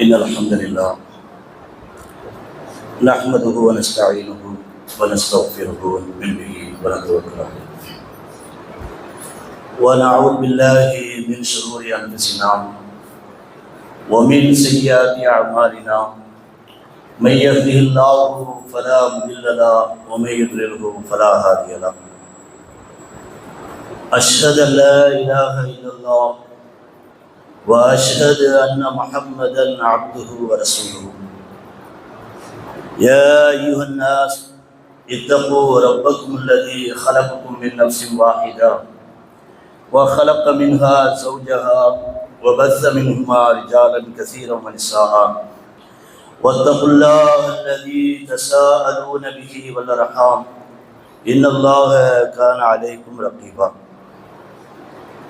إن الحمد لله نحمده ونستعينه ونستغفره ونؤمن به ونتوكل عليه. ونعوذ بالله من شرور أنفسنا ومن سيئات أعمالنا. من يهده الله فلا مضل له ومن يضلله فلا هادي له. أشهد أن لا إله إلا الله وأشهد أن محمدا عبده ورسوله. يا أيها الناس اتقوا ربكم الذي خلقكم من نفس واحدة وخلق منها زوجها وبث منهما رجالا كثيرا ونساء. واتقوا الله الذي تساءلون به والأرحام. إن الله كان عليكم رقيبا.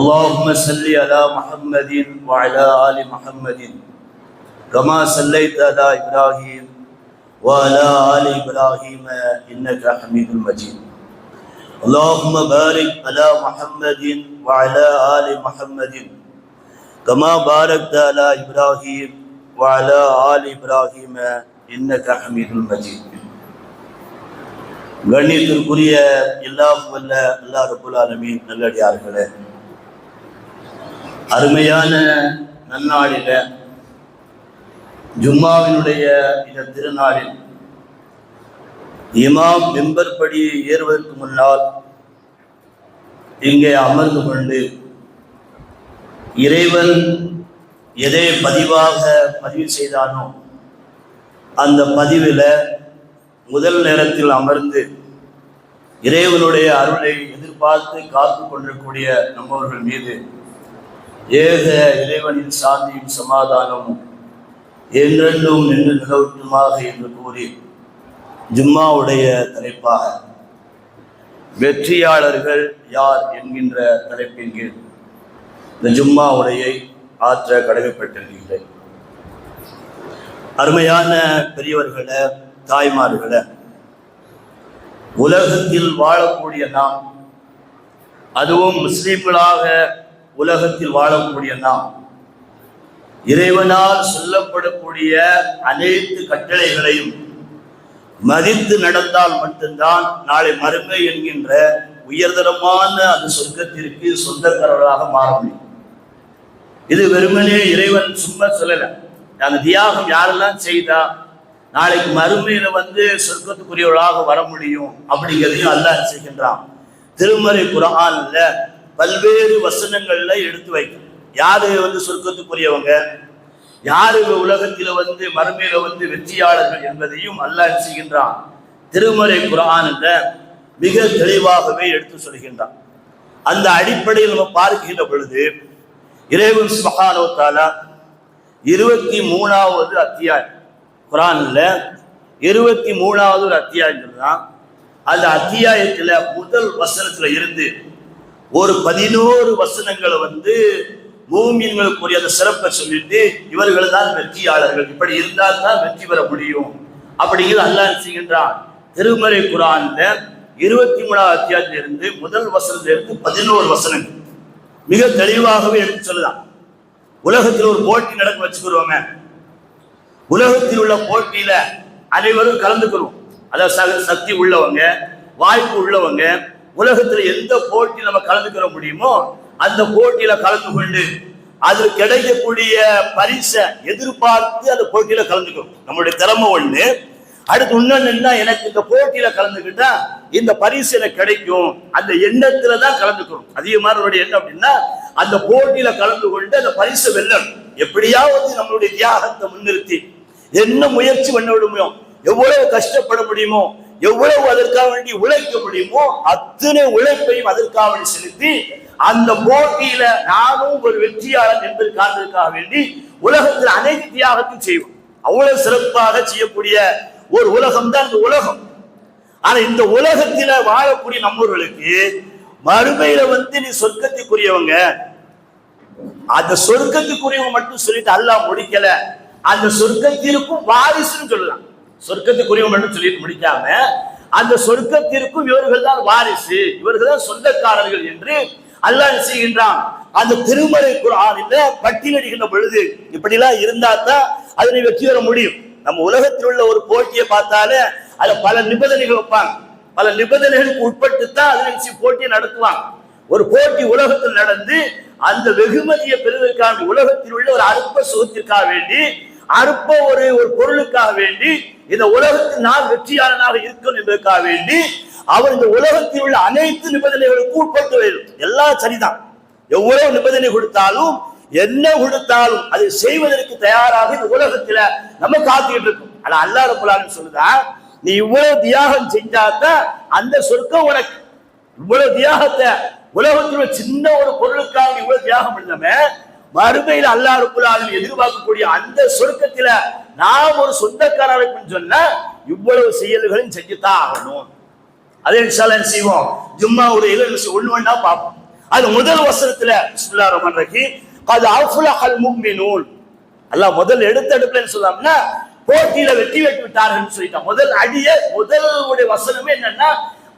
اللهم صل على محمد وعلى آل محمد كما صليت على إبراهيم وعلى آل إبراهيم إنك حميد مجيد اللهم بارك على محمد وعلى آل محمد كما باركت على إبراهيم وعلى آل إبراهيم إنك حميد مجيد கண்ணியத்திற்குரிய எல்லாம் வல்ல அல்லா ரபுல் ஆலமீன் நல்லடியார்களே அருமையான நன்னாளில ஜும்மாவினுடைய இந்த திருநாளில் இமாம் மெம்பர் படி ஏறுவதற்கு முன்னால் இங்கே அமர்ந்து கொண்டு இறைவன் எதை பதிவாக பதிவு செய்தானோ அந்த பதிவில் முதல் நேரத்தில் அமர்ந்து இறைவனுடைய அருளை எதிர்பார்த்து காத்து கொண்டிருக்கூடிய நம்மவர்கள் மீது ஏக இறைவனின் சாந்தியும் சமாதானமும் என்றென்றும் நின்று நிலவட்டுமாக என்று கூறி ஜும்மாவுடைய தலைப்பாக வெற்றியாளர்கள் யார் என்கின்ற தலைப்பின் கீழ் இந்த ஜும்மா உடையை ஆற்ற கடமைப்பட்டிருக்கின்றேன். அருமையான பெரியவர்களை தாய்மார்களை உலகத்தில் வாழக்கூடிய நாம் அதுவும் முஸ்லீம்களாக உலகத்தில் வாழக்கூடிய நாம். இறைவனால் சொல்லப்படக்கூடிய அனைத்து கட்டளைகளையும் மதித்து நடந்தால் மட்டும்தான் நாளை மறுமை என்கின்ற உயர்தரமான அந்த சொர்க்கத்திற்கு சொந்தக்காரர்களாக மாற முடியும். இது வெறுமனே இறைவன் சும்மா சொல்லல. அந்த தியாகம் யாரெல்லாம் செய்தா நாளைக்கு மறுமையில வந்து சொர்க்கத்துக்குரியவர்களாக வர முடியும் அப்படிங்கிறதையும் அல்ல செய்கின்றான். திருமறை குரான்ல பல்வேறு வசனங்கள்ல எடுத்து வைக்கும். யாரு வந்து சொர்க்கத்துக்குரியவங்க? யாரு உலகத்தில வந்து மறுமையில வந்து வெற்றியாளர்கள் என்பதையும் அல்லாஹ் செய்கின்றான்? திருமறை குரான்ல மிக தெளிவாகவே எடுத்து சொல்கின்றான். அந்த அடிப்படையில் நம்ம பார்க்கின்ற பொழுது இறைவன் சுபகானோ இருபத்தி மூணாவது அத்தியாயம் குரான்ல இருபத்தி மூணாவது ஒரு அத்தியாயம் தான் அந்த அத்தியாயத்துல முதல் வசனத்துல இருந்து ஒரு பதினோரு வசனங்களை வந்து மூமியங்களுக்குரிய அந்த சிறப்பை சொல்லிட்டு இவர்கள் தான் வெற்றியாளர்கள். இப்படி இருந்தால் தான் வெற்றி பெற முடியும். அப்படிங்கிறது அல்லாஹ் செய்கின்றான்? திருமறை குரான்ல இருபத்தி மூணாவது அத்தியாயத்திலிருந்து முதல் வசனத்திலிருந்து பதினோரு வசனங்கள். மிக தெளிவாகவே எடுத்து சொல்லுதான் உலகத்தில் ஒரு போட்டி நடக்க வச்சுக்கிறோமே. உலகத்தில் உள்ள போட்டியில அனைவரும் கலந்துக்கிறோம் அதாவது சக்தி உள்ளவங்க வாய்ப்பு உள்ளவங்க உலகத்துல எந்த போட்டி நம்ம கலந்துக்கிற முடியுமோ அந்த போட்டியில கலந்து கொண்டு அதில் கிடைக்கக்கூடிய பரிசை எதிர்பார்த்து அந்த போட்டியில கலந்துக்கிறோம். நம்மளுடைய திறமை ஒண்ணு. அடுத்து இன்னொன்னு எனக்கு இந்த போட்டியில கலந்துக்கிட்டா இந்த பரிசு எனக்கு கிடைக்கும். அந்த எண்ணத்துல தான் கலந்துக்கிறோம். அதிகமானவருடைய எண்ணம் அப்படின்னா அந்த போட்டியில கலந்து கொண்டு அந்த பரிசு வெல்லணும். எப்படியாவது நம்மளுடைய தியாகத்தை முன்னிறுத்தி என்ன முயற்சி பண்ண முடியும் எவ்வளவு கஷ்டப்பட முடியுமோ எவ்வளவு அதற்காக வேண்டி உழைக்க முடியுமோ அத்தனை உழைப்பையும் அதற்காக வேண்டி செலுத்தி அந்த போட்டியில நானும் ஒரு வெற்றியாளன் என்பதற்காக வேண்டி உலகத்தில் அனைத்து தியாகத்தையும் செய்வோம். அவ்வளவு சிறப்பாக செய்யக்கூடிய ஒரு உலகம் தான் இந்த உலகம். ஆனா இந்த உலகத்தில வாழக்கூடிய நம்மவர்களுக்கு மறுமையில வந்து நீ சொர்க்கத்துக்குரியவங்க. அந்த சொர்க்கத்துக்குரியவங்க மட்டும் சொல்லிட்டு அல்லாஹ் முடிக்கல. அந்த சொர்க்கத்திற்கும் வாரிசுன்னு சொல்லலாம். சொர்க்கத்துக்குரியவன் என்று சொல்லிட்டு முடிக்காம அந்த சொர்க்கத்திற்கும் இவர்கள் தான் வாரிசு. இவர்கள் தான் சொந்தக்காரர்கள் என்று அல்லாஹ் செய்கின்றான்? அந்த திருமலை குரானில பட்டியலிடுகின்ற பொழுது இப்படிலாம் இருந்தா தான் அதனை வெற்றி பெற முடியும். நம்ம உலகத்தில் உள்ள ஒரு போட்டியை பார்த்தாலே அதுல பல நிபந்தனைகள் வைப்பாங்க. பல நிபந்தனைகளுக்கு உட்பட்டு தான் அதில் வச்சு போட்டியை நடத்துவாங்க. ஒரு போட்டி உலகத்தில் நடந்து அந்த வெகுமதியை பெறுவதற்கான உலகத்தில் உள்ள ஒரு அற்ப சுகத்திற்காக வேண்டி அற்ப ஒரு ஒரு பொருளுக்காக வேண்டி இந்த உலகத்தில் நான் வெற்றியாளனாக இருக்கணும் என்பதற்காக வேண்டி அவர் இந்த உலகத்தில் உள்ள அனைத்து நிபந்தனைகளுக்கு உட்பட்டு வேண்டும். எல்லாம் சரிதான். எவ்வளவு நிபந்தனை கொடுத்தாலும் என்ன கொடுத்தாலும் அதை செய்வதற்கு தயாராக இந்த உலகத்துல நம்ம காத்துக்கிட்டு இருக்கோம். ஆனா அல்லா ரபுல்லான்னு சொல்லுதா நீ இவ்வளவு தியாகம் செஞ்சாதான் அந்த சொர்க்கம் உனக்கு. இவ்வளவு தியாகத்தை உலகத்துல சின்ன ஒரு பொருளுக்காக இவ்வளவு தியாகம் பண்ணாம மறுமையில் அல்லா ரபுல்லாலும் எதிர்பார்க்கக்கூடிய அந்த சொர்க்கத்துல நாம் ஒரு சொந்தக்காரர்களுக்கு சொன்ன இவ்வளவு செயல்களையும் செஞ்சுதான் ஆகணும். அதே இன்ஷால்லா செய்வோம்? ஜும்மா ஒரு ஒண்ணு ஒண்ணா பார்ப்போம். அது முதல் வசனத்துல பிஸ்மில்லாஹிர் அது ரஹீம் அது அஃப்லஹல் முஃமினூன். அல்லாஹ் முதல் எடுத்த எடுப்புலன்னு சொல்லாம்னா போட்டியில வெற்றி வெட்டி விட்டார்கள் சொல்லிட்டான். முதல் அடிய முதல் உடைய வசனமே என்னன்னா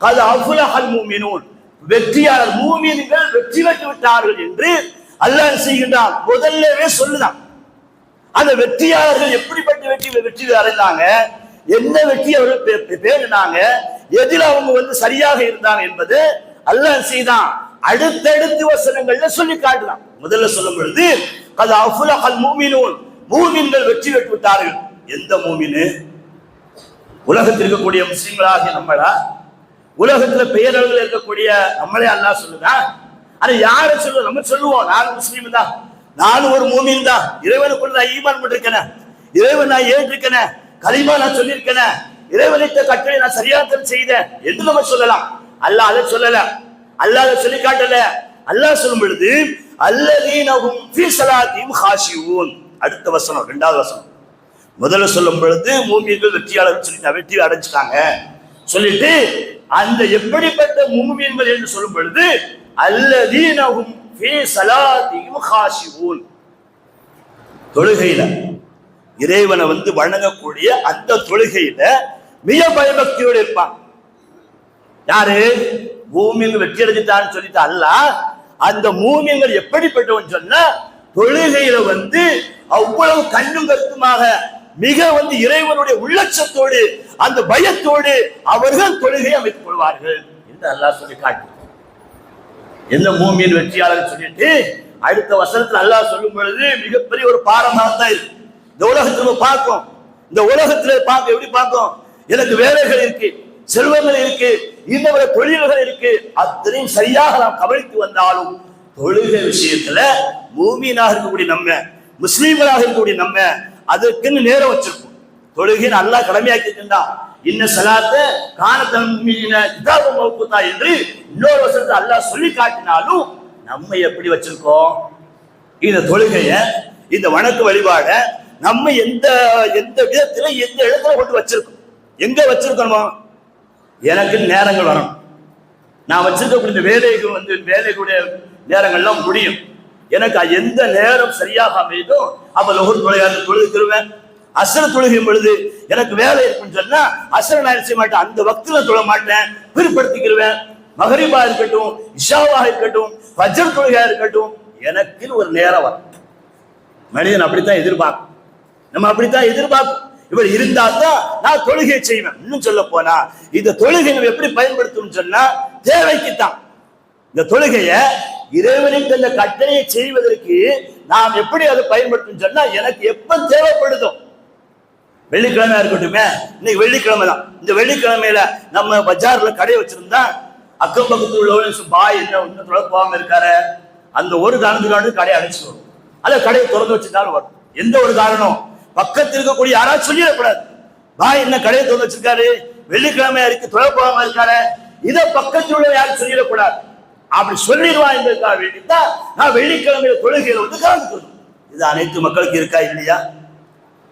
அது அஃப்லஹல் முஃமினூன். வெற்றியாளர் மூமின்கள் வெற்றி பெற்று விட்டார்கள் என்று அல்லாஹ் செய்கின்றான்? முதல்லவே சொல்லுதான். அந்த வெற்றியாளர்கள் எப்படிப்பட்ட வெற்றி வெற்றி அடைந்தாங்க? என்ன வெற்றி அவர்கள் பேருனாங்க எதில் அவங்க வந்து சரியாக இருந்தாங்க என்பது அல்லாஹ் செய்தான்? அடுத்தடுத்து வசனங்கள்ல சொல்லி காட்டலாம் முதல்ல சொல்லும் பொழுது அது அஃபுலஹல் மூமினூன் மூமின்கள் வெற்றி பெற்று விட்டார்கள். எந்த மூமினு உலகத்தில் இருக்கக்கூடிய முஸ்லிம்களாகிய நம்மளா? உலகத்துல பெயரளவில் இருக்கக்கூடிய நம்மளே அல்லாஹ் சொல்லுதான் அது யாரை சொல்லுவோம் நம்ம சொல்லுவோம். நானும் முஸ்லீம் தான். நானும் ஒரு மூமின் தான். இறைவனுக்குள்ள நான் ஈமான் பண்ணிருக்கேன் இறைவன் நான் ஏற்றிருக்கேன். கலிமா நான் சொல்லியிருக்கேன். இறைவனிட்ட கட்டளை நான் சரியாக செய்தேன் என்று நம்ம சொல்லலாம். அல்லாஹ் அதை சொல்லல. அல்லாஹ் அதை சொல்லி காட்டல. அல்லாஹ் சொல்லும் பொழுது அல்லதீனஹும் ஃபீ ஸலாத்திஹிம் அடுத்த வசனம் ரெண்டாவது வசனம். முதல்ல சொல்லும் பொழுது மூமியர்கள் வெற்றியாளர் சொல்லி வெற்றி அடைஞ்சிட்டாங்க. சொல்லிட்டு அந்த எப்படிப்பட்ட மூமியன்கள் என்று சொல்லும் பொழுது அல்லதீனகும் ஃபீ ஸலாத்திஹிம் ஹாஷிஊன் தொழுகையில இறைவனை வந்து வணங்கக்கூடிய அந்த தொழுகையில மிக பயபக்தியோடு இருப்பான். யாரு? பூமியில் வெற்றி அடைஞ்சிட்டான்னு சொல்லிட்டு அல்ல. அந்த மூமியங்கள் எப்படிப்பட்டவன் சொன்னா தொழுகையில வந்து அவ்வளவு கண்ணும் கருத்துமாக மிக வந்து இறைவனுடைய உள்ளட்சத்தோடு அந்த பயத்தோடு அவர்கள் தொழுகை அமைத்துக் கொள்வார்கள் என்று அல்லாஹ் சொல்லி காட்டு எந்த மூமியின் வெற்றியாளர் சொல்லிட்டு அடுத்த வசனத்தில் அல்லாஹ் சொல்லும் பொழுது மிகப்பெரிய ஒரு பாரமாக தான் இருக்கு இந்த உலகத்துல பார்க்கும் இந்த உலகத்துல பார்க்க எப்படி பார்க்கும் எனக்கு வேலைகள் இருக்கு செல்வங்கள் இருக்கு இன்னொரு தொழில்கள் இருக்கு. அத்தனையும் சரியாக நாம் கவனித்து வந்தாலும் தொழுகை விஷயத்துல பூமியினாக இருக்கக்கூடிய நம்ம முஸ்லீம்களாக இருக்கக்கூடிய நம்ம அதற்குன்னு நேரம் வச்சிருக்கோம். தொழுகை நல்லா கடமையாக்கிட்டான் இன்ன சலாத்த காணத்தன் கிதாப மௌக்குத்தா என்று இன்னொரு வருஷத்தை அல்லாஹ் சொல்லி காட்டினாலும் நம்ம எப்படி வச்சிருக்கோம்? இந்த தொழுகைய இந்த வணக்க வழிபாட நம்ம எந்த எந்த விதத்துல எந்த இடத்துல கொண்டு வச்சிருக்கோம்? எங்க வச்சிருக்கணுமோ எனக்கு நேரங்கள் வரணும். நான் வச்சிருக்கக்கூடிய இந்த வேலைக்கு வந்து வேலைக்குடைய நேரங்கள்லாம் முடியும். எனக்கு எந்த நேரம் சரியாக அமையுதோ அப்ப லொகர் தொழிலாளர் தருவேன் அசர தொழுகையும் பொழுது எனக்கு வேலை இருக்குன்னு சொன்னா அசர நான் செய்ய மாட்டேன்? அந்த வக்தில தொழ மாட்டேன். பிற்படுத்திக்கிடுவேன் மகரிபா இருக்கட்டும் இஷாவாக இருக்கட்டும் வஜ்ர தொழுகையா இருக்கட்டும் எனக்குன்னு ஒரு நேரம் வரும். மனிதன் அப்படித்தான் எதிர்பார்க்கும். நம்ம அப்படித்தான் எதிர்பார்க்கும். இவர் இருந்தா தான் நான் தொழுகை செய்வேன். இன்னும் சொல்ல போனா இந்த தொழுகை நம்ம எப்படி பயன்படுத்தும் சொன்னா தேவைக்குத்தான். இந்த தொழுகைய இறைவனுக்கு அந்த கட்டளையை செய்வதற்கு நாம் எப்படி அதை பயன்படுத்தும் சொன்னா எனக்கு எப்ப தேவைப்படுதோ வெள்ளிக்கிழமையா இருக்கட்டுமே. இன்னைக்கு வெள்ளிக்கிழமை தான். இந்த வெள்ளிக்கிழமையில நம்ம பஜார்ல கடை வச்சிருந்தா அக்கம் பக்கத்துல உள்ளவங்க பாய் என்ன இன்னும் தொடர்பாம இருக்காரு. அந்த ஒரு காரணத்துக்காண்டு கடையை அடைச்சு வரும் அல்ல கடையை திறந்து வச்சிருந்தாலும் வரும் எந்த ஒரு காரணம்? பக்கத்தில் இருக்கக்கூடிய யாராவது சொல்லிடக்கூடாது. பாய் என்ன கடையை திறந்து வச்சிருக்காரு? வெள்ளிக்கிழமையா இருக்கு தொடர்பாம இருக்காரு. இதை பக்கத்தில் உள்ள யாரும் சொல்லிடக்கூடாது. அப்படி சொல்லிடுவா என்பதற்காக வேண்டித்தான் நான் வெள்ளிக்கிழமையில தொழுகையில வந்து கலந்துக்கணும். இது அனைத்து மக்களுக்கு இருக்கா இல்லையா?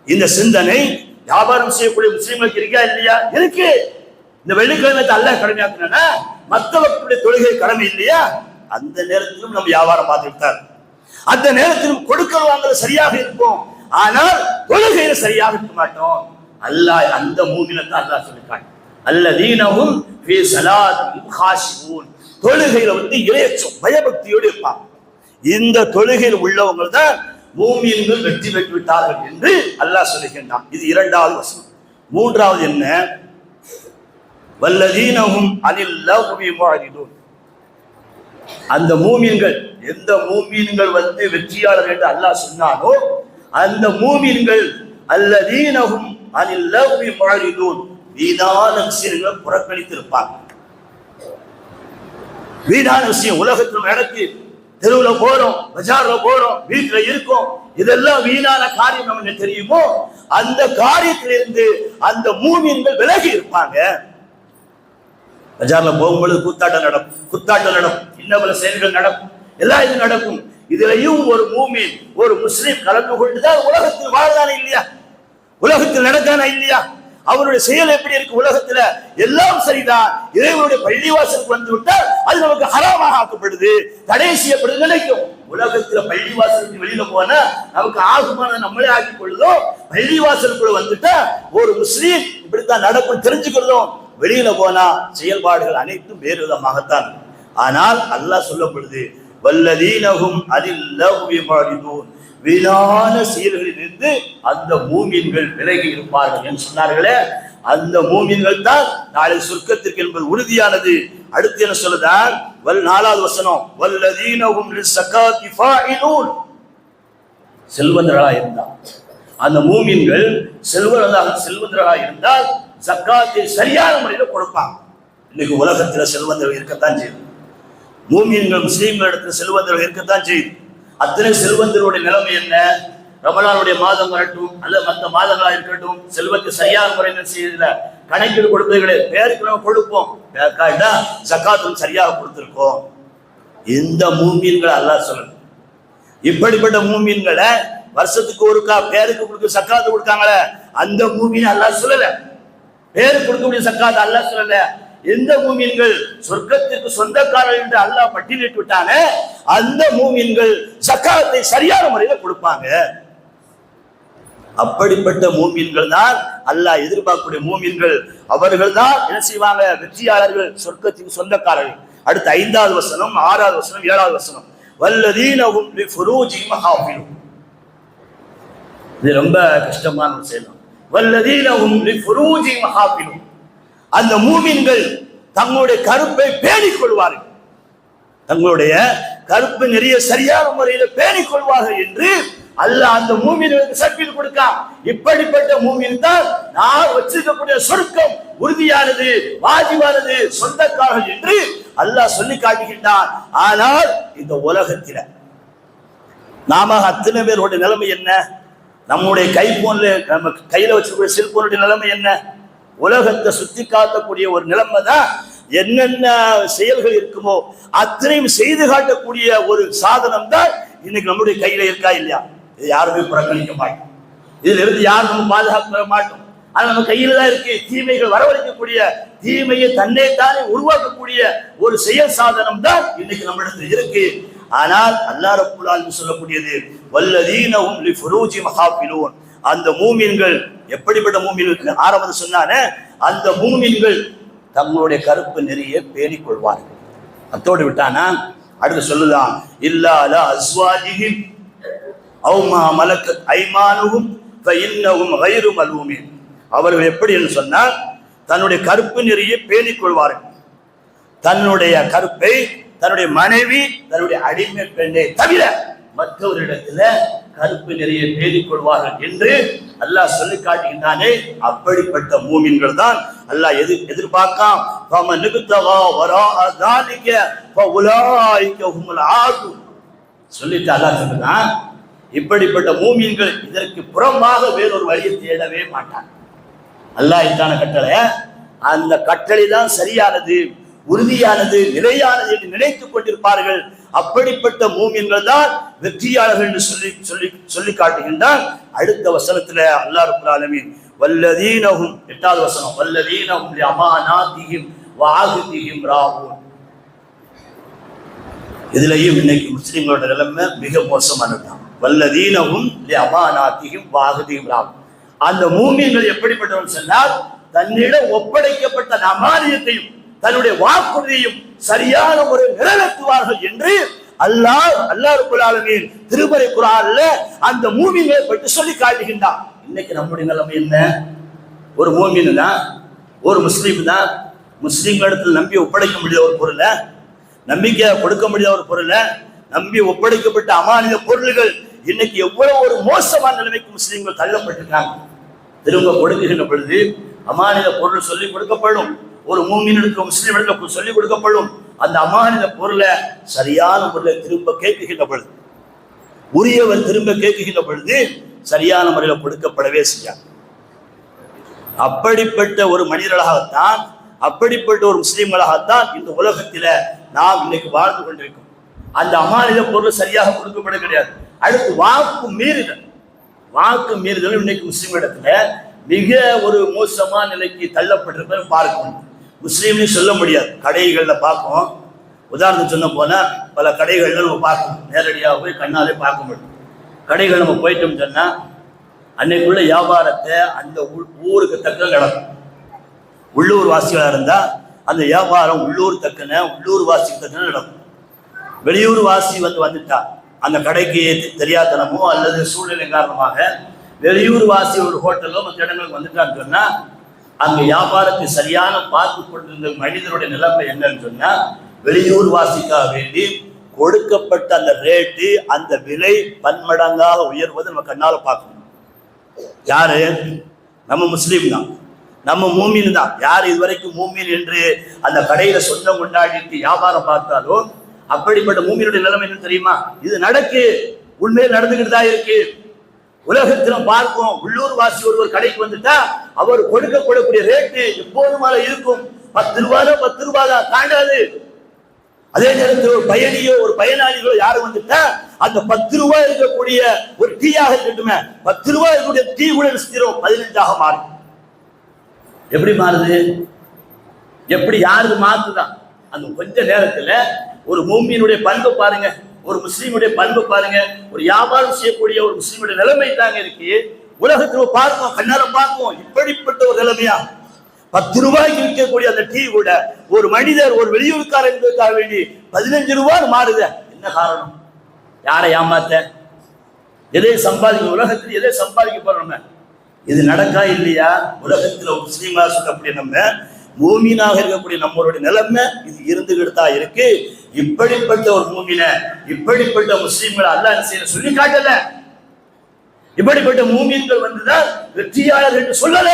இந்த சிந்தனை வியாபாரம் செய்யக்கூடிய முஸ்லீம்களுக்கு இருக்கா இல்லையா? இருக்கு. இந்த வெள்ளிக்கிழமை அல்லாஹ் கடமையாக்குனா மற்றவர்களுடைய தொழுகை கடமை இல்லையா? அந்த நேரத்திலும் நம்ம வியாபாரம் பார்த்துட்டார் அந்த நேரத்திலும் கொடுக்கல் வாங்கல் சரியாக இருக்கும். ஆனால் தொழுகையில சரியாக இருக்க மாட்டோம். அல்லாஹ் அந்த மூவில தான் அல்லாஹ் சொல்லிருக்காங்க அல்லதீனஹும் ஃபீ ஸலாத்திஹிம் காஷிஊன் தொழுகையில வந்து இறையச்சம் பயபக்தியோடு இருப்பாங்க. இந்த தொழுகையில் உள்ளவங்க தான் பூமியில் வெற்றி பெற்று விட்டார்கள் என்று அல்லாஹ் சொல்லுகின்றான். இது இரண்டாவது வசனம். மூன்றாவது என்ன? வல்லதீனமும் அனில் அந்த மூமியன்கள் எந்த மூமியன்கள் வந்து வெற்றியாளர் என்று அல்லாஹ் சொன்னாரோ அந்த மூமியன்கள் அல்லதீனகும் அனில் லவ்வி மாறிதூன் வீணான விஷயங்களை புறக்கணித்திருப்பாங்க வீணான விஷயம் உலகத்தில் நடத்தி தெருவுல போறோம் பஜார்ல போறோம் வீட்டுல இருக்கோம். இதெல்லாம் வீணான காரியம் நம்ம தெரியுமோ? அந்த காரியத்திலிருந்து அந்த மூமியன்கள் விலகி இருப்பாங்க. பஜார்ல போகும்பொழுது கூத்தாட்டம் நடக்கும் குத்தாட்டம் நடக்கும் இன்னும் பல செயல்கள் நடக்கும் எல்லாம் இது நடக்கும். இதுலயும் ஒரு மூமின் ஒரு முஸ்லீம் கலந்து கொண்டுதான் உலகத்தில் வாழ்தானே இல்லையா? உலகத்தில் நடக்கானா இல்லையா? அவருடைய செயல் எப்படி இருக்கு உலகத்துல? எல்லாம் சரிதான். இறைவனுடைய பள்ளிவாசலுக்கு வந்து விட்டால் அது நமக்கு ஹராமாக ஆக்கப்படுது. தடை செய்யப்படுது நினைக்கும்? உலகத்துல பள்ளிவாசலுக்கு வெளியில போனா நமக்கு ஆகுமான நம்மளே ஆக்கி கொள்ளுதோம் பள்ளிவாசலுக்குள்ள வந்துட்டா ஒரு முஸ்லீம் இப்படித்தான் நடக்கும் தெரிஞ்சுக்கிறதும் வெளியில போனா செயல்பாடுகள் அனைத்தும் வேறு விதமாகத்தான் ஆனால் அல்லாஹ் சொல்லப்படுது வல்லதீனகும் அதில் மாறிதூன் வீணான செயல்களிலிருந்து அந்த மூமின்கள் விலகி இருப்பார்கள் என்று சொன்னார்களே. அந்த மூமின்கள் தான் நாளை சொர்க்கத்திற்கு என்பது உறுதியானது. அடுத்து என்ன சொல்லுதான் வல் நாலாவது வசனம் வல்லதீனவும் செல்வந்தர்களா இருந்தால். அந்த மூமின்கள் செல்வந்தராக செல்வந்தர்களாக இருந்தால் சக்காத்தை சரியான முறையில் கொடுப்பாங்க. இன்னைக்கு உலகத்துல செல்வந்தர்கள் இருக்கத்தான் செய்யும். மூமியன்கள் முஸ்லீம்கள் இடத்துல செல்வந்தர்கள் இருக்கத்தான் செய்யுது அத்தனை செல்வந்தருடைய நிலைமை என்ன? ரமலானுடைய மாதம் வரட்டும் அல்ல மற்ற மாதங்களா இருக்கட்டும் செல்வத்தை சரியான முறையில் செய்யல கணக்கீடு கொடுப்பது கிடையாது பேருக்கு நம்ம கொடுப்போம். பேக்காயிட்டா சக்காத்தும் சரியாக கொடுத்துருக்கோம். இந்த மூமீன்களை அல்லாஹ் சொல்லணும். இப்படிப்பட்ட மூமீன்களை வருஷத்துக்கு ஒருக்கா பேருக்கு கொடுக்க சக்காத்து கொடுக்காங்களே அந்த மூமீன் அல்லாஹ் சொல்லல. பேருக்கு கொடுக்கக்கூடிய சக்காத்து அல்லாஹ் சொல்லல. எந்த மூமீன்கள் சொர்க்கத்திற்கு சொந்தக்காரர்கள் என்று அல்லாஹ் பட்டியலிட்டு விட்டானே அந்த மூமீன்கள் சக்காத்தை சரியான முறையில கொடுப்பாங்க. அப்படிப்பட்ட மூமீன்கள் தான் அல்லாஹ் எதிர்பார்க்கக்கூடிய மூமீன்கள். அவர்கள் தான் என்ன செய்வாங்க? வெற்றியாளர்கள் சொர்க்கத்திற்கு சொந்தக்காரர்கள். அடுத்த ஐந்தாவது வசனம் ஆறாவது வசனம் ஏழாவது வசனம். வல்லதீனஹும் இது ரொம்ப கஷ்டமான ஒரு செயல் வல்லதீனஹும் அந்த மூமின்கள் தங்களுடைய கருப்பை பேணிக் கொள்வார்கள் தங்களுடைய கருப்பு நிறைய சரியான முறையில் பேணிக் கொள்வார்கள் என்று அல்லாஹ் அந்த மூமின்களுக்கு சர்டிபிகேட் கொடுக்க. இப்படிப்பட்ட மூமின் தான் நான் வச்சிருக்கக்கூடிய சொர்க்கம் உறுதியானது வாஜிவானது சொந்தக்காரர்கள் என்று அல்லாஹ் சொல்லி காட்டுகின்றான். ஆனால் இந்த உலகத்தில நாம அத்தனை பேருடைய நிலைமை என்ன? நம்முடைய கைபோன்ல நம்ம கையில வச்சிருக்கிற செல்போனுடைய நிலைமை என்ன? உலகத்தை சுத்தி காட்டக்கூடிய ஒரு நிலைமை தான் என்னென்ன செயல்கள் இருக்குமோ அத்தனையும் செய்து காட்டக்கூடிய ஒரு சாதனம் தான் இன்னைக்கு நம்முடைய கையில இருக்கா இல்லையா? இது யாருமே புறக்கணிக்க மாட்டோம். இதுல இருந்து யாரும் நம்ம பாதுகாப்பு பெற மாட்டோம். ஆனா நம்ம கையில தான் இருக்கு. தீமைகள் வரவழைக்கக்கூடிய தீமையை தன்னை தானே உருவாக்கக்கூடிய ஒரு செயல் சாதனம் தான் இன்னைக்கு நம்மிடத்தில் இருக்கு. ஆனால் அல்லார ரப்புல் சொல்லக்கூடியது வல்லதீனவும் அந்த மூமியன்கள் எப்படிப்பட்ட மூமின்கள் ஆரம்பத்தை சொன்னானே அந்த மூமின்கள் தங்களுடைய கருப்பு நெறிய பேணிக் கொள்வார்கள் அத்தோடு விட்டானா அடுத்து சொல்லுதான் இல்லாத அஸ்வாஜிகின் அவுமா மலக்க ஐமானுகும் இன்னவும் வயிறு மல்வுமின் அவர்கள் எப்படி என்று சொன்னால் தன்னுடைய கருப்பு நெறியை பேணிக் கொள்வார்கள் தன்னுடைய கருப்பை தன்னுடைய மனைவி தன்னுடைய அடிமை பெண்ணை தவிர மற்றவரிடத்துல கருப்பு நிறைய பேணிக் கொள்வார்கள் என்று அல்லாஹ் சொல்லி காட்டுகின்றானே. அப்படிப்பட்ட மூமின்கள் தான் அல்லாஹ் எது எதிர்பார்க்காம் சொல்லிட்டு அல்லாஹ் சொல்லுதான் இப்படிப்பட்ட மூமியன்கள் இதற்கு புறமாக வேறொரு வழியை தேடவே மாட்டாங்க. அல்லாஹ் இதான கட்டளை. அந்த கட்டளை தான் சரியானது உறுதியானது நிலையானது என்று நினைத்துக் கொண்டிருப்பார்கள். அப்படிப்பட்ட மூமியன்கள் தான் வெற்றியாளர்கள் என்று சொல்லி சொல்லி சொல்லி காட்டுகின்றான் அடுத்த வசனத்துல அல்லா ரப்பல் ஆலமீன் எட்டாவது வசனம் வல்லதீனகும் அமானாதியும் வாகுதியும் ராவூன் இதுலயும் இன்னைக்கு முஸ்லிம்களோட நிலைமை மிக மோசமானதுதான். வல்லதீனகும் அமானாத்தியும் வாகுதியும் ராம் அந்த மூமியங்கள் எப்படிப்பட்டவன் சொன்னால் தன்னிடம் ஒப்படைக்கப்பட்ட அமானியத்தையும் தன்னுடைய வாக்குறுதியையும் சரியான ஒரு நிறைவேற்றுவார்கள் என்று அல்லாஹ் அல்லாஹ் ரப்பல் ஆலமீன் திருமறை குரான்ல அந்த மூமியை பற்றி சொல்லி காட்டுகின்றான். இன்னைக்கு நம்முடைய நிலைமை என்ன? ஒரு மூமின் தான் ஒரு முஸ்லீம் தான் முஸ்லீம்களிடத்தில் நம்பி ஒப்படைக்க முடியாத ஒரு பொருளை நம்பிக்கை கொடுக்க முடியாத ஒரு பொருளை நம்பி ஒப்படைக்கப்பட்ட அமானித பொருள்கள் இன்னைக்கு எவ்வளவு ஒரு மோசமான நிலைமைக்கு முஸ்லீம்கள் தள்ளப்பட்டிருக்காங்க. திரும்ப கொடுக்குகின்ற பொழுது அமானித பொருள் சொல்லி கொடுக்கப்படும். ஒரு மூமினுக்கு முஸ்லீம்களுக்கு சொல்லி கொடுக்கப்படும் அந்த அமானித பொருளை சரியான முறையில் திரும்ப கேட்குகின்ற பொழுது உரியவர் திரும்ப கேட்குகின்ற பொழுது சரியான முறையில் கொடுக்கப்படவே செய்யாது. அப்படிப்பட்ட ஒரு மனிதர்களாகத்தான் அப்படிப்பட்ட ஒரு முஸ்லீம்களாகத்தான் இந்த உலகத்தில் நாம் இன்னைக்கு வாழ்ந்து கொண்டிருக்கோம். அந்த அமானித பொருள் சரியாக கொடுக்கப்பட கிடையாது. அடுத்து வாக்கு மீறுதல். வாக்கு மீறுதல் இன்னைக்கு முஸ்லீம் இடத்துல மிக ஒரு மோசமான நிலைக்கு தள்ளப்பட்டிருப்பதை பார்க்கணும். முஸ்லீம்னு சொல்ல முடியாது. கடைகளில் பார்ப்போம். உதாரணத்துக்கு சொன்ன போனால் பல கடைகளில் நம்ம பார்க்கணும் நேரடியாக போய் கண்ணாலே பார்க்க முடியும். கடைகள் நம்ம போயிட்டோம்னு சொன்னால் அன்னைக்குள்ள வியாபாரத்தை அந்த ஊருக்கு தக்க நடக்கும். உள்ளூர் வாசிகளாக இருந்தால் அந்த வியாபாரம் உள்ளூர் தக்கன உள்ளூர் வாசிக்கு தக்கன நடக்கும். வெளியூர் வாசி வந்து வந்துட்டா அந்த கடைக்கு தெரியாதனமோ அல்லது சூழ்நிலை காரணமாக வெளியூர் வாசி ஒரு ஹோட்டலோ மற்ற இடங்களுக்கு வந்துட்டான்னு சொன்னால் அங்கு வியாபாரத்தை சரியான பார்த்து கொண்டிருந்த மனிதனுடைய நிலைமை என்னன்னு சொன்னா வெளியூர் வாசிக்காக வேண்டி கொடுக்கப்பட்ட அந்த ரேட்டு அந்த விலை பன்மடங்காக உயர்வது நம்ம கண்ணால பார்க்கணும். யாரு? நம்ம முஸ்லீம் தான். நம்ம மூமின் தான். யார் இதுவரைக்கும் மூமின் என்று அந்த கடையில சொந்தம் கொண்டாடிட்டு வியாபாரம் பார்த்தாலும் அப்படிப்பட்ட மூமியினுடைய நிலைமை என்ன தெரியுமா? இது நடக்கு. உண்மையில் நடந்துகிட்டு தான் இருக்கு. உலகத்துல பார்ப்போம். உள்ளூர் வாசி ஒருவர் கடைக்கு வந்துட்டா அவர் கொடுக்கப்படக்கூடிய ரேட்டு எப்போதும் மேல இருக்கும். பத்து ரூபாயோ பத்து ரூபாயா தாண்டாது. அதே நேரத்தில் ஒரு பயணியோ ஒரு பயனாளிகளோ யாரும் வந்துட்டா அந்த பத்து ரூபாய் இருக்கக்கூடிய ஒரு டீயாக இருக்கட்டுமே பத்து ரூபாய் இருக்கக்கூடிய டீ கூட நிறுத்திடும் பதினஞ்சாக மாறும். எப்படி மாறுது? எப்படி யாருக்கு மாத்துதான் அந்த கொஞ்ச நேரத்துல ஒரு மூமியினுடைய பண்பை பாருங்க ஒரு முஸ்லீமுடைய பண்பு பாருங்க ஒரு வியாபாரம் செய்யக்கூடிய ஒரு முஸ்லீமுடைய நிலைமை தாங்க இருக்கு. உலகத்தில் பார்ப்போம் கண்ணால பார்ப்போம். இப்படிப்பட்ட ஒரு நிலைமையா பத்து ரூபாய்க்கு விற்கக்கூடிய அந்த டீ கூட ஒரு மனிதர் ஒரு வெளியூருக்காரர் என்பதற்காக வேண்டி பதினஞ்சு ரூபாய் மாறுத. என்ன காரணம்? யாரை ஏமாத்த? எதை சம்பாதிக்க உலகத்தில் எதை சம்பாதிக்க போறோம் இது நடக்கா இல்லையா? உலகத்துல ஒரு முஸ்லீமா சொல்லக்கூடிய நம்ம மூமீனாக இருக்கக்கூடிய நம்மளுடைய நிலைமை இது இருந்துகிட்டு தான் இருக்கு? இப்படிப்பட்ட ஒரு மூமின இப்படிப்பட்ட முஸ்லீம்களை அல்லாஹ் செய்ய சொல்லி காட்டல இப்படிப்பட்ட மூமியங்கள் வந்துதான் வெற்றியாளர் என்று சொல்லல.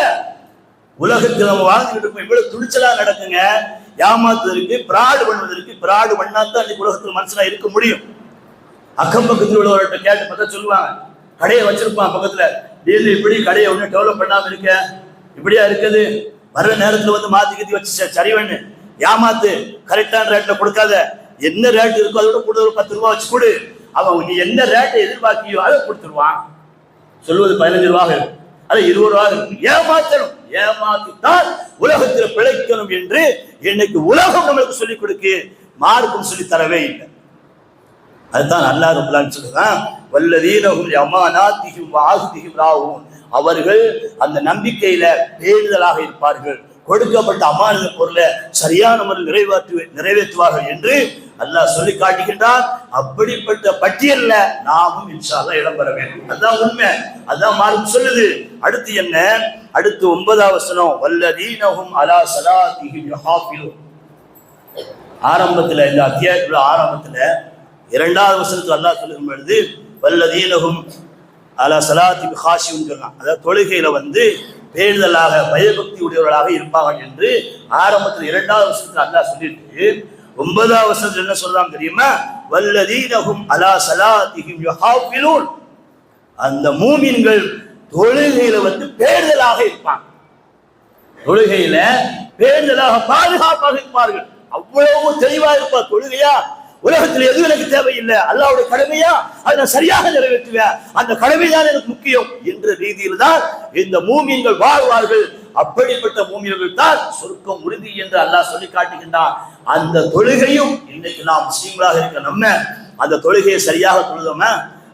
உலகத்தில் நம்ம வாழ்ந்துட்டு இருக்கோம் இவ்வளவு துணிச்சலா நடக்குங்க. ஏமாத்துவதற்கு பிராடு பண்ணுவதற்கு பிராடு பண்ணாதான் இன்னைக்கு உலகத்தில் மனுஷனா இருக்க முடியும். அக்கம் பக்கத்தில் உள்ளவர்கிட்ட கேட்டு பார்த்தா சொல்லுவாங்க கடையை வச்சிருப்பான் பக்கத்துல. டெய்லி இப்படி கடையை ஒன்றும் டெவலப் பண்ணாம இருக்க? இப்படியா இருக்குது? வர்ற நேரத்துல வந்து மாத்தி கத்தி வச்சு சரி பண்ணு. ஏமாத்து கரெக்டான ரேட்ல கொடுக்காத. என்ன ரேட் இருக்கோ அதோட கூட ஒரு பத்து ரூபா வச்சு கொடு. அவன் நீ என்ன ரேட்டை எதிர்பார்க்கியோ அதை கொடுத்துருவான். சொல்வது பதினஞ்சு ரூபாக இருக்கும் அது இருபது ரூபாக இருக்கும் ஏமாத்தணும் ஏமாத்தித்தான் உலகத்தில் பிழைக்கணும் என்று இன்னைக்கு உலகம் நம்மளுக்கு சொல்லிக் கொடுக்கு மார்க்கும் சொல்லி தரவே இல்லை. அதுதான் அல்லா ரபுல்லான்னு சொல்லுதான் திகும் யமானாத்திஹிம் திகும் ராவும் அவர்கள் அந்த நம்பிக்கையில பேணுதலாக இருப்பார்கள். கொடுக்கப்பட்ட அமானித பொருளை சரியான முறையில் நிறைவேற்று நிறைவேற்றுவார்கள் என்று அல்லாஹ் சொல்லி காட்டுகின்றார் அப்படிப்பட்ட பட்டியல்ல நாமும் இன்ஷால்லாம் இடம் பெற வேண்டும். அதான் உண்மை. அதான் மார்க் சொல்லுது. அடுத்து என்ன? அடுத்து ஒன்பதாவது வசனம். வல்லதீனஹும் அலா சலாத்திஹிம் யஹாஃபிலூன். ஆரம்பத்துல இந்த அத்தியாயத்துல ஆரம்பத்துல இரண்டாவது வசனத்துல அல்லாஹ் சொல்லும் பொழுது வல்லதீனகும் அலா சலாத்தி ஹாஷியும் சொன்னான். அதாவது தொழுகையில வந்து பேணுதலாக பயபக்தி உடையவர்களாக இருப்பாங்க என்று ஆரம்பத்தில் இரண்டாவது வருஷத்துல அல்லாஹ் சொல்லிட்டு ஒன்பதாவது வருஷத்துல என்ன சொல்றாங்க தெரியுமா? வல்லதீனகும் அலா சலாத்திஹிம் யுஹாஃபிலூன். அந்த மூமின்கள் தொழுகையில வந்து பேணுதலாக இருப்பாங்க. தொழுகையில பேணுதலாக பாதுகாப்பாக இருப்பார்கள். அவ்வளவு தெளிவா இருப்பார் தொழுகையா? உலகத்தில் எதுவும் எனக்கு தேவையில்லை. அல்லாவுடைய கடமையா? அதை நான் சரியாக நிறைவேற்றுவேன். அந்த கடமை தான் எனக்கு முக்கியம் என்ற ரீதியில் தான் இந்த மூமியங்கள் வாழ்வார்கள். அப்படிப்பட்ட மூமியர்கள் தான் சொர்க்கம் உறுதி என்று அல்லாஹ் சொல்லி காட்டுகின்றான். அந்த தொழுகையும் இன்னைக்கு நாம் முஸ்லீம்களாக இருக்க நம்ம அந்த தொழுகையை சரியாக தொழுதோமா?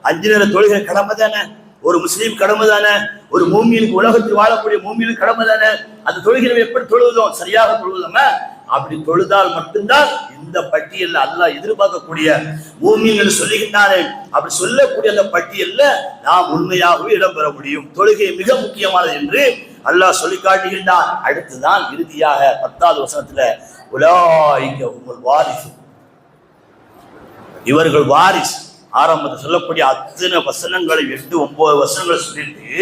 அஞ்சு நேர தொழுகை கடமை தானே? ஒரு முஸ்லீம் கடமை தானே? ஒரு மூமியனுக்கு உலகத்தில் வாழக்கூடிய மூமியனுக்கு கடமை தானே? அந்த தொழுகையை எப்படி தொழுவதும் சரியாக தொழுவதுமே அப்படி தொழுதால் மட்டும்தான் இந்த பட்டியல் அல்லாஹ் எதிர்பார்க்கக்கூடிய பூமியில் சொல்லுகின்றாரே அப்படி சொல்லக்கூடிய அந்த பட்டியல்ல நாம் உண்மையாகவே இடம்பெற முடியும். தொழுகை மிக முக்கியமானது என்று அல்லாஹ் சொல்லி காட்டுகின்றான் அடுத்துதான் இறுதியாக பத்தாவது வசனத்துல உலாய்க உங்கள் வாரிசு. இவர்கள் வாரிசு. ஆரம்பத்தில் சொல்லக்கூடிய அத்தனை வசனங்களை எட்டு ஒன்பது வசனங்களை சொல்லிட்டு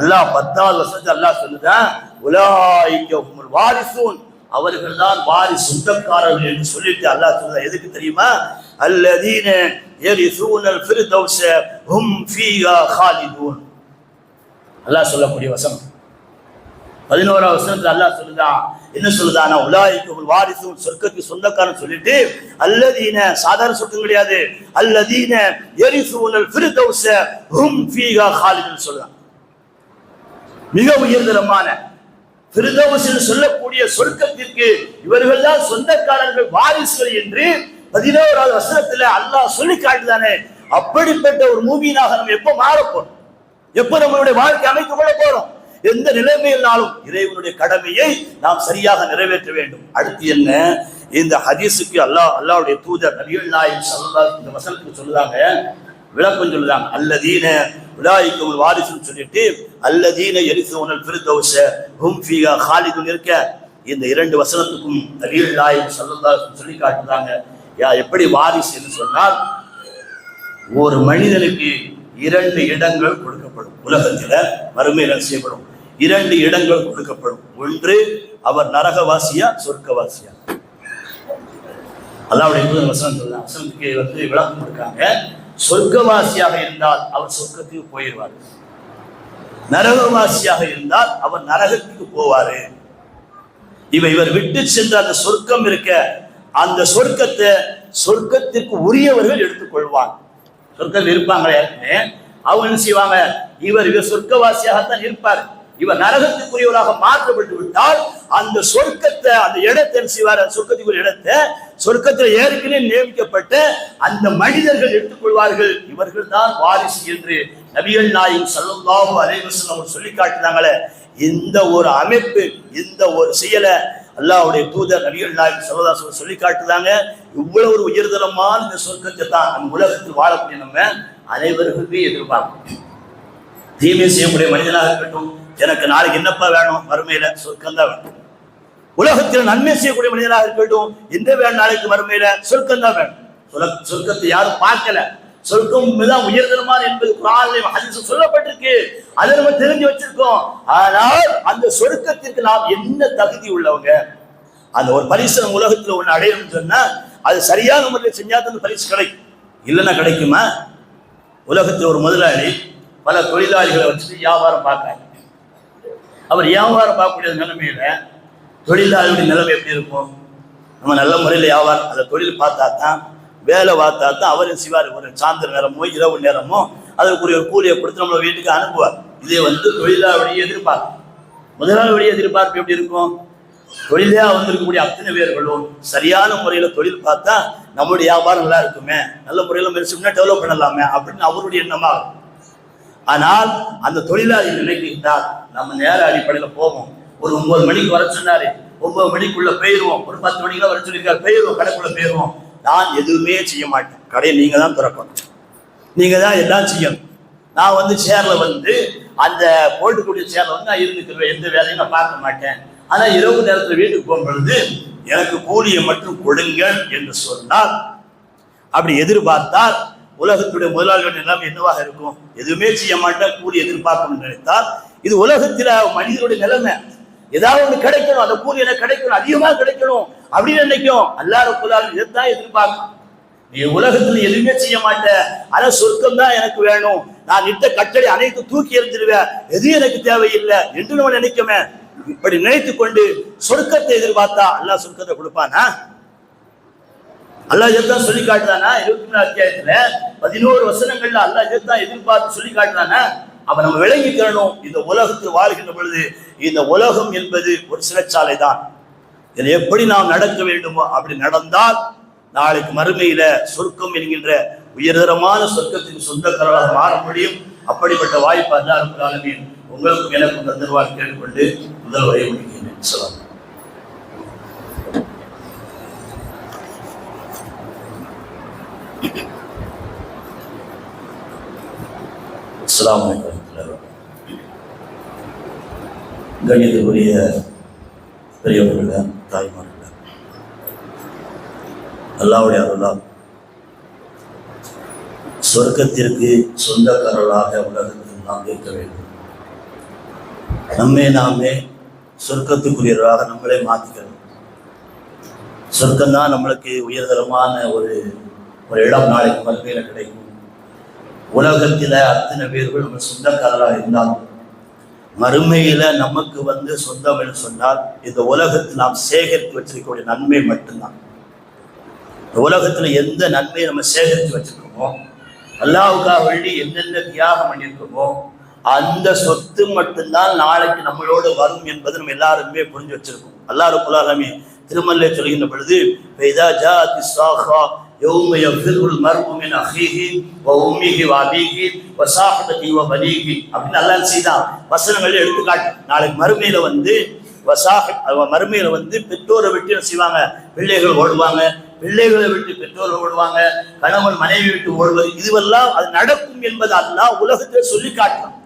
அல்லாஹ் பத்தாவது வசனத்தை அல்லாஹ் சொல்லுதான் உலாய்க உங்கள் வாரிசுன். அவர்கள் தான் வாரி சொந்தக்காரர்கள் என்று சொல்லிட்டு அல்லாஹ் சொல்ல எதுக்கு தெரியுமா? அல்லதீன எரிசூனல் ஃபிர்தௌஸ ஹும் ஃபீஹா காலிதூன் அல்லாஹ் சொல்லக்கூடிய வசனம். பதினோராவது வசனத்துல அல்லாஹ் சொல்லுதான் என்ன சொல்லுதானா உலாய்க்கு ஒரு வாரிசும் சொர்க்கத்துக்கு சொந்தக்காரன் சொல்லிட்டு அல்லதீன சாதாரண சொர்க்கம் கிடையாது. அல்லதீன எரிசூனல் ஃபிர்தௌஸ ஹும் ஃபீஹா ஹாலிதுன்னு சொல்லுதான் மிக உயர்தரமான பிரதோசில் சொல்லக்கூடிய சொர்க்கத்திற்கு இவர்கள் தான் சொந்தக்காரர்கள் வாரிசுகள் என்று பதினோராவது வசனத்துல அல்லாஹ் சொல்லி காட்டுதானே? அப்படிப்பட்ட ஒரு மூவியினாக நம்ம எப்ப மாறப்போம் எப்ப நம்மளுடைய வாழ்க்கை அமைத்துக் கொள்ள போறோம்? எந்த நிலைமையினாலும் இறைவனுடைய கடமையை நாம் சரியாக நிறைவேற்ற வேண்டும். அடுத்து என்ன? இந்த ஹதீஸுக்கு அல்லாஹ் அல்லாவுடைய தூதர் நபிகள் நாயகம் ஸல்லல்லாஹு இந்த வசனத்துக்கு சொல்லுதாங்க விளக்கம் சொல்லுதான் அல்லதீன உலாய்க்கும் வாரிசுன்னு சொல்லிட்டு அல்லதீன எரிசோனல் ஃபிர்தௌஸ ஹும் ஃபீஹா காலிதுன் இருக்க இந்த இரண்டு வசனத்துக்கும் நபிகள் நாயகம் சொல்லி காட்டுறாங்க. யா எப்படி வாரிசு என்று சொன்னால் ஒரு மனிதனுக்கு இரண்டு இடங்கள் கொடுக்கப்படும். உலகத்தில் மறுமையில செய்யப்படும் இரண்டு இடங்கள் கொடுக்கப்படும். ஒன்று அவர் நரகவாசியா சொர்க்கவாசியா? அல்லாவுடைய வசனம் சொல்ல வசனத்துக்கு வந்து விளக்கம் கொடுக்காங்க. சொர்க்கவாசியாக இருந்தால் அவர் சொர்க்கத்துக்கு போயிடுவார். நரகவாசியாக இருந்தால் அவர் நரகத்துக்கு போவாரு. இவ இவர் விட்டு சென்ற அந்த சொர்க்கம் இருக்க அந்த சொர்க்கத்தை சொர்க்கத்திற்கு உரியவர்கள் எடுத்துக்கொள்வாங்க சொர்க்கம் இருப்பாங்களே அவங்க என்ன செய்வாங்க? இவர் இவர் சொர்க்கவாசியாகத்தான் இருப்பார். இவர் நரகத்துக்குரியவராக மாற்றப்பட்டு விட்டால் அந்த சொர்க்கத்தை அந்த இடத்தை செய்வார்? அந்த சொர்க்கத்துக்குரிய இடத்தை சொர்க்கத்தில் ஏற்கனவே நியமிக்கப்பட்ட அந்த மனிதர்கள் எடுத்துக்கொள்வார்கள். இவர்கள் தான் வாரிசு என்று நபிகள் நாயும் சல்லல்லாஹு அலைவசன் அவங்க அவர் சொல்லி காட்டுனாங்களே. இந்த ஒரு அமைப்பு இந்த ஒரு செயலை அல்லாவுடைய தூதர் நபிகள் நாயகம் சல்லல்லாஹு சொல்லி காட்டுதாங்க இவ்வளவு ஒரு உயர்தரமான இந்த சொர்க்கத்தை தான் நம்ம உலகத்தில் வாழக்கூடிய நம்ம அனைவருக்குமே எதிர்பார்க்கணும் தீமை செய்யக்கூடிய மனிதனாக இருக்கட்டும் எனக்கு நாளைக்கு என்னப்பா வேணும்? மறுமையில சொர்க்கம் தான் வேணும். உலகத்தில் நன்மை செய்யக்கூடிய மனிதனாக இருக்கட்டும் எந்த வேணும் நாளைக்கு மறுமையில சொர்க்கம் தான் வேணும் சொர்க்கத்தை யாரும் பார்க்கல. சொர்க்கம் தான் உயர்தரமான என்பது குரானிலே ஹதீஸில் சொல்லப்பட்டிருக்கு. அதை நம்ம தெரிஞ்சு வச்சிருக்கோம். ஆனால் அந்த சொர்க்கத்திற்கு நாம் என்ன தகுதி உள்ளவங்க? அந்த ஒரு பரிசு நம்ம உலகத்துல ஒண்ணு அடையணும்னு சொன்னா அது சரியான முறையில் செஞ்சா தான் அந்த பரிசு கிடைக்கும். இல்லைன்னா கிடைக்குமா? உலகத்தில் ஒரு முதலாளி பல தொழிலாளிகளை வச்சுட்டு வியாபாரம் பார்க்காங்க அவர் வியாபாரம் பார்க்கக்கூடிய நிலைமையில தொழிலாளியுடைய நிலைமை எப்படி இருக்கும்? நம்ம நல்ல முறையில் வியாபாரம் அந்த தொழில் பார்த்தா தான் வேலை பார்த்தா தான் அவரும் செய்வார். ஒரு சாயந்தர நேரமோ இரவு நேரமோ அதற்குரிய ஒரு கூலியை கொடுத்து நம்மளை வீட்டுக்கு அனுப்புவார். இதே வந்து தொழிலாளியுடைய எதிர்பார்ப்பு. முதலாளியுடைய எதிர்பார்ப்பு எப்படி இருக்கும்? தொழிலே வந்திருக்கக்கூடிய அத்தனை பேர்களும் சரியான முறையில் தொழில் பார்த்தா நம்மளுடைய வியாபாரம் நல்லா இருக்குமே நல்ல முறையில் மெரிசும்னா டெவலப் பண்ணலாமே அப்படின்னு அவருடைய எண்ணமாக இருக்கும். ஆனால் அந்த தொழிலாளி நினைக்கின்றார் நம்ம நேர அடிப்படையில் போவோம். ஒரு ஒன்பது மணிக்கு வர சொன்னாரு. ஒன்பது மணிக்குள்ள போயிருவோம். ஒரு பத்து மணிக்குள்ள வர சொல்லியிருக்காரு. போயிருவோம் கடைக்குள்ள போயிருவோம். நான் எதுவுமே செய்ய மாட்டேன். கடையை நீங்க தான் திறக்கணும். நீங்க தான் எல்லாம் செய்யணும். நான் வந்து சேர்ல வந்து அந்த போட்டுக்கூடிய சேர்ல வந்து நான் இருந்துக்கிறேன். எந்த வேலையும் நான் பார்க்க மாட்டேன். ஆனா இரவு நேரத்துல வீட்டுக்கு போகும் பொழுது எனக்கு கூலியை மட்டும் கொடுங்கள் என்று சொன்னால் அப்படி எதிர்பார்த்தால் உலகத்துடைய முதலாளிகள் நிலைமை என்னவாக இருக்கும்? எதுவுமே செய்ய மாட்டேன் கூலி எதிர்பார்க்கணும்னு நினைத்தால் இது உலகத்தில் மனிதனுடைய நிலைமை. ஏதாவது ஒண்ணு கிடைக்கணும் அந்த கூலி எனக்கு கிடைக்கணும் அதிகமாக கிடைக்கணும் அப்படின்னு நினைக்கும். அல்லாஹ் ரப்புல்லாலும் இதைத்தான் எதிர்பார்க்கும். நீ உலகத்துல எதுவுமே செய்ய மாட்ட. ஆனால் சொர்க்கம் தான் எனக்கு வேணும். நான் நிட்ட கட்டளை அனைத்து தூக்கி எறிஞ்சிருவேன். எதுவும் எனக்கு தேவையில்லை என்று நம்ம நினைக்கவேன் இப்படி நினைத்து கொண்டு சொர்க்கத்தை எதிர்பார்த்தா அல்லாஹ் சொர்க்கத்தை கொடுப்பானா? அல்லாஹ் இதைத்தான் சொல்லி காட்டுறானா? இருபத்தி மூணு அத்தியாயத்துல பதினோரு வசனங்கள்ல அல்லாஹ் இதைத்தான் எதிர்பார்த்து சொல்லி காட்டுறானா? அவன் நம்ம விளங்கிக்கிறனும் இந்த உலகத்தில் வாழ்கின்ற பொழுது இந்த உலகம் என்பது ஒரு சிறைச்சாலை தான் இதில் எப்படி நாம் நடக்க வேண்டுமோ அப்படி நடந்தால் நாளைக்கு மறுமையில சொர்க்கம் என்கின்ற உயர்தரமான சொர்க்கத்தின் சொந்தக்காரராக மாற முடியும். அப்படிப்பட்ட வாய்ப்பு அல்லா இருக்கிறாலும் உங்களுக்கும் எனக்கும் தந்தர்வார் கேட்டுக்கொண்டு முதல் உரையை முடிக்கிறேன். சொல்லலாம் அஸ்லாம் கணியத்துக்குரிய பெரியவர்கள தாய்மார்கள அல்லாவுடைய அருளால் சொர்க்கத்திற்கு சொந்தக்காரர்களாக உலகத்தில் நாம் இருக்க வேண்டும். நம்மை நாமே சொர்க்கத்துக்குரியவர்களாக நம்மளே மாற்றிக்கணும் சொர்க்கம்தான் நம்மளுக்கு உயர்தரமான ஒரு ஒரு இடம். நாளைக்கு மறுமையில் கிடைக்கும் உலகத்தில் அத்தனை பேர்கள் நம்ம சொந்தக்காரராக இருந்தாலும் மறுமையில நமக்கு வந்து சொந்தம் என்று சொன்னால் இந்த உலகத்தில் நாம் சேகரித்து வச்சிருக்கக்கூடிய நன்மை மட்டும்தான். இந்த உலகத்துல எந்த நன்மையை நம்ம சேகரித்து வச்சிருக்கோமோ அல்லாவுக்காக வேண்டி என்னென்ன தியாகம் பண்ணியிருக்கோமோ அந்த சொத்து மட்டும்தான் நாளைக்கு நம்மளோடு வரும் என்பது நம்ம எல்லாருமே புரிஞ்சு வச்சிருக்கோம். அல்லாஹ் குலாலமே திருமல்ல சொல்கின்ற பொழுது يوم ஜாஅத்தி المرء من யஃபிருல் மர்உ மின் وصاحبته வ உம்மிஹி வ அபீஹி வ ஸாஹிபதிஹி வ பனீஹி அப்படின்னு அல்லாஹ் செய்தான் வசனங்கள் எடுத்துக்காட்டு. நாளைக்கு மறுமையில வந்து வசாக மறுமையில வந்து பெற்றோரை விட்டு என்ன செய்வாங்க? பிள்ளைகள் ஓடுவாங்க. பிள்ளைகளை விட்டு பெற்றோர் ஓடுவாங்க. கணவன் மனைவி விட்டு ஓடுவது. இதுவெல்லாம் அது நடக்கும் என்பது அல்லாஹ் உலகத்தை சொல்லி காட்டலாம்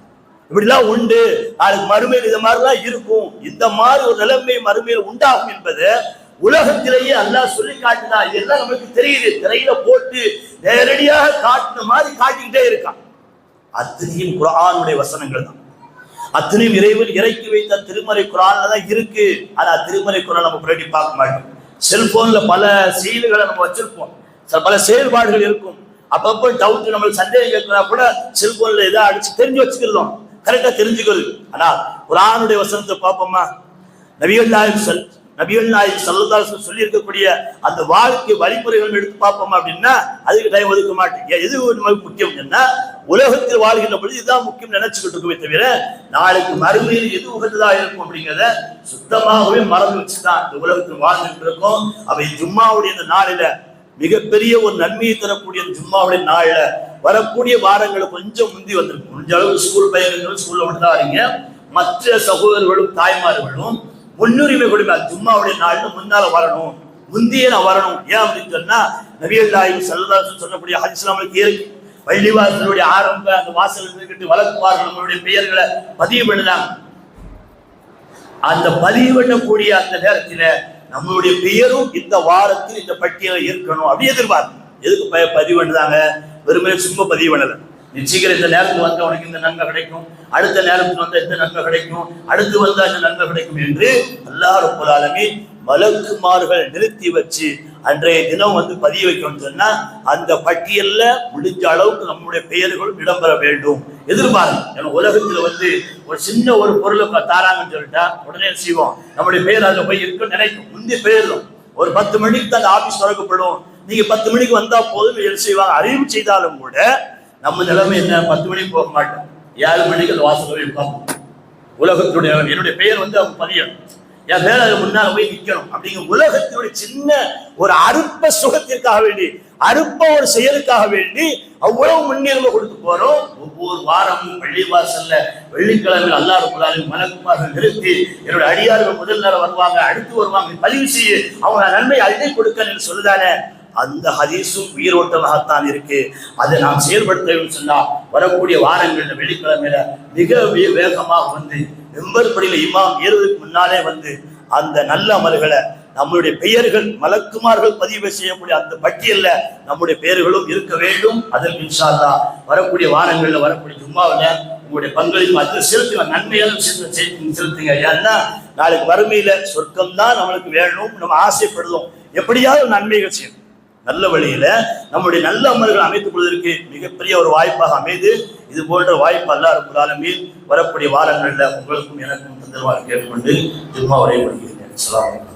இப்படிலாம் உண்டு. நாளைக்கு மறுமையில் இது மாதிரிலாம் இருக்கும். இந்த மாதிரி ஒரு நிலைமை மறுமையில் உண்டாகும் என்பது உலகத்திலேயே அல்லாஹ் சொல்லி காட்டினா இதெல்லாம் நம்மளுக்கு தெரியுது. திரையில போட்டு நேரடியாக காட்டின மாதிரி காட்டிக்கிட்டே இருக்கான். அத்தனையும் குரானுடைய வசனங்கள் தான். அத்தனையும் இறைவன் இறக்கி வைத்த திருமறை குரான்ல தான் இருக்கு. ஆனா திருமறை குரான் நம்ம பிரடி பார்க்க மாட்டோம். செல்போன்ல பல செயல்களை நம்ம வச்சிருப்போம். சில பல செயல்பாடுகள் இருக்கும். அப்பப்போ டவுட் நம்மளுக்கு சந்தேகம் கேட்கிறா கூட செல்போன்ல எதாவது அடிச்சு தெரிஞ்சு வச்சுக்கிறோம். கரெக்டா தெரிஞ்சுக்கிறது. ஆனா குரானுடைய வசனத்தை பார்ப்போமா? நபிகள் நாயகம் சொல் நபிகள் நாயகம் சல்லதாசன் சொல்லி இருக்கக்கூடிய அந்த வாழ்க்கை வழிமுறைகள் எடுத்து பார்ப்போம் அப்படின்னா அதுக்கு டைம் ஒதுக்க மாட்டேங்க எது நமக்கு முக்கியம். என்ன உலகத்தில் வாழ்கின்ற பொழுது இதுதான் முக்கியம் நினைச்சுக்கிட்டு இருக்குமே தவிர நாளைக்கு மறுமையில் எது உகந்ததா இருக்கும் அப்படிங்கிறத சுத்தமாகவே மறந்து வச்சுதான் இந்த உலகத்தில் வாழ்ந்துட்டு இருக்கோம். அவை ஜும்மாவுடைய இந்த நாளில மிகப்பெரிய ஒரு நன்மையை தரக்கூடிய ஜும்மாவுடைய நாளில வரக்கூடிய வாரங்களை கொஞ்சம் முந்தி வந்திருக்கும். முடிஞ்ச அளவுக்கு ஸ்கூல் பையன்களும் ஸ்கூல்ல மட்டும் தான் வரீங்க மற்ற சகோதரர்களும் தாய்மார்களும் முன்னுரிமை கொடுப்பா ஜும்மாவுடைய நாள்னு முன்னால வரணும். முந்தைய நான் வரணும். ஏன் அப்படின்னு சொன்னா நபிகள் நாயகம் செல்லதாசன் சொல்லக்கூடிய ஹஜ்ஸ்லாமலுக்கு இருக்கு. பள்ளிவாசலுடைய ஆரம்ப அந்த வாசல் இருந்துகிட்டு வழக்குவார்கள் நம்மளுடைய பெயர்களை பதிவு பண்ணுதாங்க அந்த பதிவு பண்ணக்கூடிய அந்த நேரத்தில் நம்மளுடைய பெயரும் இந்த வாரத்தில் இந்த பட்டியலில் இருக்கணும் அப்படி எதிர்பார்க்கணும் எதுக்கு பதிவு பண்ணுதாங்க வெறுமனே சும்மா பதிவு பண்ணலை. நீ சீக்கிரம் இந்த நேரத்துக்கு வந்தா உனக்கு இந்த நன்மை கிடைக்கும். அடுத்த நேரத்துக்கு வந்தா இந்த நன்மை கிடைக்கும். அடுத்து வந்தா இந்த நன்மை கிடைக்கும் என்று அல்லாஹ் ரப்பல் மலக்குமார்கள் நிறுத்தி வச்சு அன்றைய தினம் வந்து பதிய வைக்கணும்னு சொன்னா அந்த பட்டியல்ல முடிஞ்ச அளவுக்கு நம்முடைய பெயர்களும் இடம்பெற வேண்டும். எதிர்பார்க்கும் ஏன்னா உலகத்துல வந்து ஒரு சின்ன ஒரு பொருளை தாராங்கன்னு சொல்லிட்டா உடனே செய்வோம்? நம்முடைய பெயர் அதுல போய் இருக்குன்னு நினைக்கும். முந்தைய பெயரும் ஒரு பத்து மணிக்கு தான் ஆபீஸ் திறக்கப்படும். நீங்க பத்து மணிக்கு வந்தா போதும் செய்வாங்க? அறிவு செய்தாலும் கூட நம்ம நிலைமை என்ன? பத்து மணிக்கு போக மாட்டோம் ஏழு மணிக்கு அந்த வாசல் போய் உட்கார்ந்து. உலகத்துடைய என்னுடைய பெயர் வந்து அவங்க பதியணும் என் பேர் அது முன்னால் போய் நிற்கணும் அப்படிங்கிற உலகத்தினுடைய சின்ன ஒரு அறுப்ப சுகத்திற்காக வேண்டி அறுப்ப ஒரு செயலுக்காக வேண்டி அவ்வளவு முன்னுரிமை கொடுத்து போறோம். ஒவ்வொரு வாரமும் வெள்ளி வாசல்ல வெள்ளிக்கிழமை அல்லாறு குலாலும் மலக்குமார்கள் நிறுத்தி என்னோட அடியார்கள் முதல் நேரம் வருவாங்க அடுத்து வருவாங்க பதிவு செய்ய அவங்க நன்மை அள்ளி கொடுக்கன்னு சொல்லுதானே? அந்த ஹதீஸும் உயிரோட்டமாகத்தான் இருக்கு. அதை நாம் செயல்படுத்த சொன்னா வரக்கூடிய வாரங்களில் வெள்ளிக்கிழமையில மிக வேகமாக வந்து வெம்பர்படியில் இமாம் ஏறுவதற்கு முன்னாலே வந்து அந்த நல்ல அமல்களை நம்மளுடைய பெயர்கள் மலக்குமார்கள் பதிவு செய்யக்கூடிய அந்த பட்டியல்ல நம்முடைய பெயர்களும் இருக்க வேண்டும். அதற்கு இன்ஷா வரக்கூடிய வாரங்களில் வரக்கூடிய ஜும்மாவில் உங்களுடைய பங்களிப்பு அது செலுத்துங்க. நன்மையாலும் செலுத்து- செலுத்துங்க ஏன்னா நாளைக்கு வறுமையில சொர்க்கம் தான் நம்மளுக்கு வேணும் நம்ம ஆசைப்படுவோம் எப்படியாவது நன்மைகள் செய்யணும். நல்ல வழியில நம்முடைய நல்ல அமல்கள் அமைத்துக் கொள்வதற்கு மிகப்பெரிய ஒரு வாய்ப்பாக அமைது. இது போன்ற வாய்ப்பு அல்லா ரபுல் வரக்கூடிய வாரங்களில் உங்களுக்கும் எனக்கும் தந்தருவாறு கேட்டுக்கொண்டு திரும்ப உரையப்படுகிறேன்